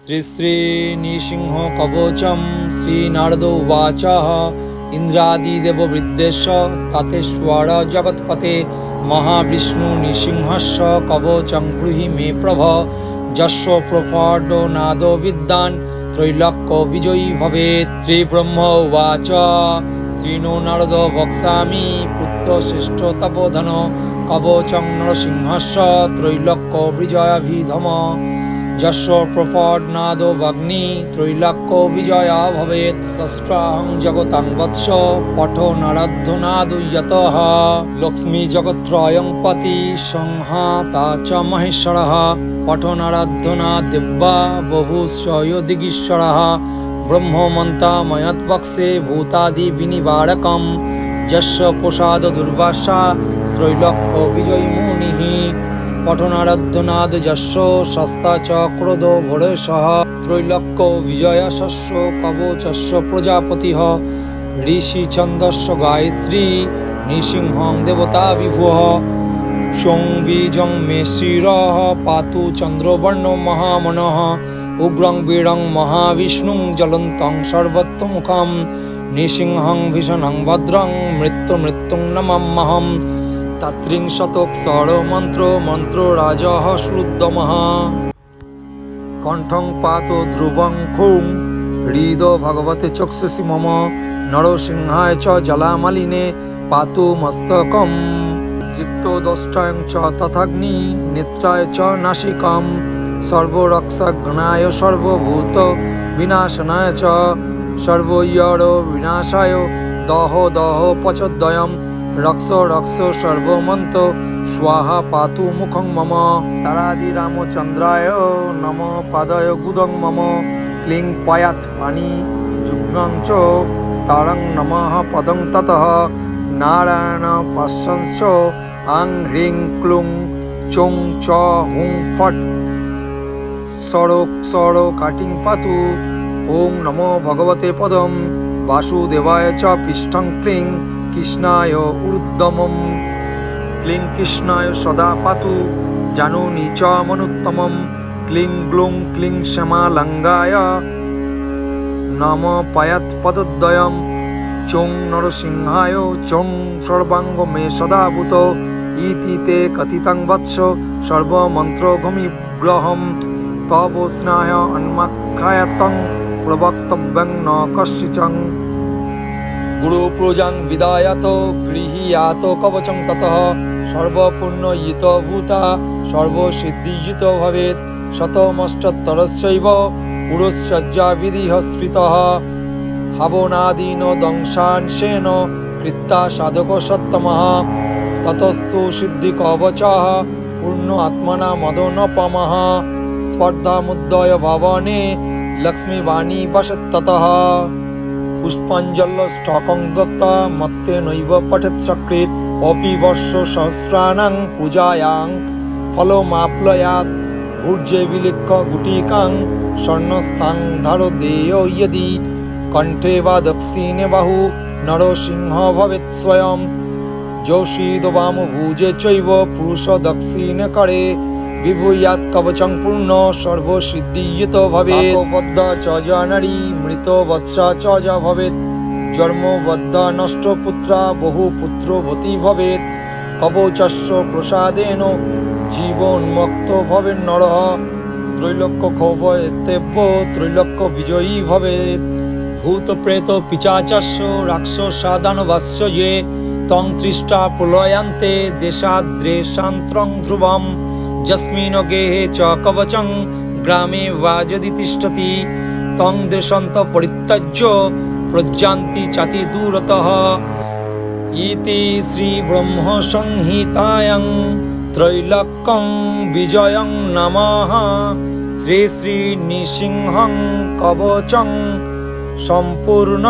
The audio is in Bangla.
শ্রী শ্রী নৃসিংহ কবচম শ্রী নারদ উবাচ। ইন্দ্রাদিদেব বৃদ্ধেশ তাতে স্বর জগৎপতে মহাবিষ্ণু নৃসিংহস্য কবচং গৃহী মে প্রভ। যস্য প্রফড নাদ বিদ্যান, ত্রৈলক্য বিজয়ী ভবেৎ শ্রীব্রহ্ম উবাচ। শ্রীনো নারদ বক্সামি পুত্র শ্রেষ্ঠ তপোধন কবচং নরসিংহস্য ত্রৈলক্য বিজয়াভিধম। যশ প্রপডনাদো ভগ্নি ত্রৈলাক্য বিজয়া ভবেৎ ষষ্ঠাহং জগতাং বৎস পঠ নারাধ্যনাদু যতঃ লক্ষ্মী জগত্রয়ং পতি সংহাতা চ মহেশ্বরः। পঠ নারাধ্যনা দিব্যা বহুশ্চয় দিগীশ্বরः। ব্রহ্মমন্তা ময়ৎবক্সে ভূতাদি বিনিবারকম। যস্য প্রসাদ দুর্বাসা বিজয়ী পঠনারাধ্যনাদ যস্য সস্তা চ ক্রোধ ভোরেশः ত্রৈলক্য বিজয় শস্য কবচস্য প্রজাপতিঃ ঋষি ছন্দস্য গায়ত্রী নৃসিংহং দেবতা বিভুঃ সংবীজং মে শিরः পাতু চন্দ্রবর্ণ মহামনः উগ্রং বীরং মহাবিষ্ণুং জ্বলন্तं সর্বত্রমুখম নৃসিংহং ভীষণং ভদ্রং মৃত্যু মৃত্যুং নমাম্যহম তত্রিংশতোৎসর মন্ত্র মন্ত্র রাজ শ্রুদ্দমঃ কণ্ঠং পাত ধ্রুবং খুং, হৃদ ভগবতে চক্ষুষি মম, নরসিংহায় চ জলামালিনে পাতু মস্তকম, তৃপ্তোদষ্টায়ং চ তথাগ্নি, নেত্রায় চ নাসিকম সর্বরক্ষগণায় সর্বভূত বিনাশনায় চ সর্বৈর বিনাশায় দহ দহ রক্ষ রক্ষ সর্বমন্ত, স্বাহা পাতু মুখং মম তারাদি রামচন্দ্রায় নম পাদয় গুদং মম, ক্লিং পয়াৎ পানি যুগ্নং তারং নমঃ পদং ততঃ, নারায়ণ পশ্যঞ্চ আং হ্রিং ক্লুং চোং চ হুং ফট সড়ক সড় কাটিং পাতু ওং নমো ভগবতে পদম, বাসুদেবায় চ পৃষ্ঠং ক্লিং কৃষ্ণায় ঊর্ধ্বমম ক্লিং কৃষ্ণায় সদা পাতু, জানুনি চ মনুত্তমম, ক্লিং গ্লুং ক্লিং শ্যামালঙ্গায়। নম পায়াৎ পদদ্বয়ম, চোং নরসিংহায়, চোং সর্বাঙ্গ মে সদাভূত, ইতি তে কথিতং বৎস সর্বমন্ত্রঘমি গ্রহম তব স্নায় অন্মাখ্যায়তং, প্রবক্তব্যং ন কশ্চিচং। গুরু প্রজাং বিদায়াত গৃহীয়াত কবচং ততঃ সর্বপূর্ণয়িত ভূতা সর্বসিদ্ধিজিত ভবেৎ শতমষ্টত্তরস্যৈব পুরশ্চর্যা বিধিহ স্মৃতः হাবনাদীন দংশাংশেন কৃত্তা সাধক সত্তমः ততস্তু সিদ্ধি কবচः পূর্ণ আত্মনা মদনপমः স্পর্ধামুদ্দয় ভবনে লক্ষ্মীবাণী বসত্ততः পুষ্পাঞ্জলষ্টকং দত্তা মত্তেনৈব পঠেৎ সকৃৎ অপি বর্ষ সহস্রাণাং পূজায়াং ফলমাপ্লয়াৎ ভূর্যে বিলিখ্য গুটিকাং স্বর্ণস্থাং ধারো দেয় ইয়দি। কণ্ঠে বা দক্ষিণে বাহু নরসিংহ ভবেৎ স্বয়ং। যোষীদ বাম ভুজে চৈব পুরুষ দক্ষিণে করে। বিভূয়াৎ কবচং পূর্ণ সর্বসিদ্ধিয়িত ভবে বদ্ধ চ নারী মৃত বৎসা চ যা ভবেৎ। জন্মবদ্ধ নষ্ট পুত্রা বহু পুত্রবতী ভবেৎ। কবচস্য প্রসাদেন জীবন্মুক্ত ভবেন নরঃ ত্রৈলোক্য ক্ষোভেতেব্য ত্রৈলোক্য বিজয়ী ভবেৎ। ভূত প্রেত পিচাচস্য রাক্ষসাদানবাস্য যে তং তৃষ্টা প্রলয়ান্তে দেশাদ্রেশান্ত্রং ধ্রুবম। যস্মিন গেহে চ কবচং গ্রামে বা যদি তিষ্ঠতি তং দেশন্ত পরিত্যজ্য প্রজ্জান্তি চাতি দূরতঃ ইতি শ্রীব্রহ্ম সংহিতায়ং ত্রৈলোক্যং বিজয়ং নমঃ শ্রী শ্রী নৃসিংহং কবচং সম্পূর্ণ